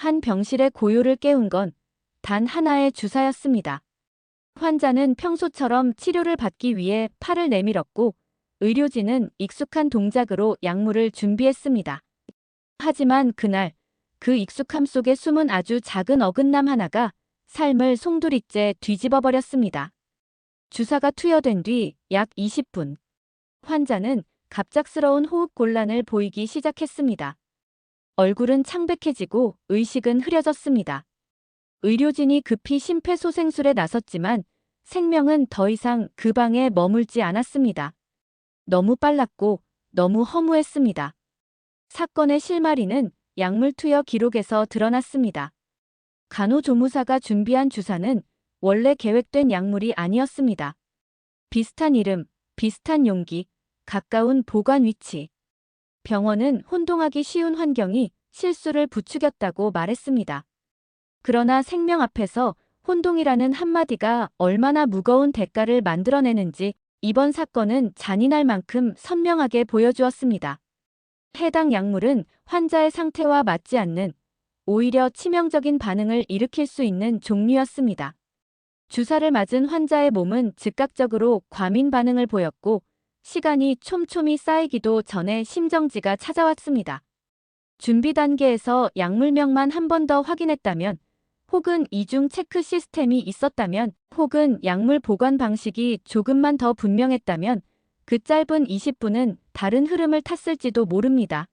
한 병실의 고요를 깨운 건 단 하나의 주사였습니다. 환자는 평소처럼 치료를 받기 위해 팔을 내밀었고 의료진은 익숙한 동작으로 약물을 준비했습니다. 하지만 그날 그 익숙함 속에 숨은 아주 작은 어긋남 하나가 삶을 송두리째 뒤집어 버렸습니다. 주사가 투여된 뒤 약 20분. 환자는 갑작스러운 호흡 곤란을 보이기 시작했습니다. 얼굴은 창백해지고 의식은 흐려졌습니다. 의료진이 급히 심폐소생술에 나섰지만 생명은 더 이상 그 방에 머물지 않았습니다. 너무 빨랐고 너무 허무했습니다. 사건의 실마리는 약물 투여 기록에서 드러났습니다. 간호조무사가 준비한 주사는 원래 계획된 약물이 아니었습니다. 비슷한 이름, 비슷한 용기, 가까운 보관 위치. 병원은 혼동하기 쉬운 환경이 실수를 부추겼다고 말했습니다. 그러나 생명 앞에서 혼동이라는 한마디가 얼마나 무거운 대가를 만들어내는지 이번 사건은 잔인할 만큼 선명하게 보여주었습니다. 해당 약물은 환자의 상태와 맞지 않는 오히려 치명적인 반응을 일으킬 수 있는 종류였습니다. 주사를 맞은 환자의 몸은 즉각적으로 과민 반응을 보였고 시간이 촘촘히 쌓이기도 전에 심정지가 찾아왔습니다. 준비 단계에서 약물명만 한 번 더 확인했다면 혹은 이중 체크 시스템이 있었다면 혹은 약물 보관 방식이 조금만 더 분명했다면 그 짧은 20분은 다른 흐름을 탔을지도 모릅니다.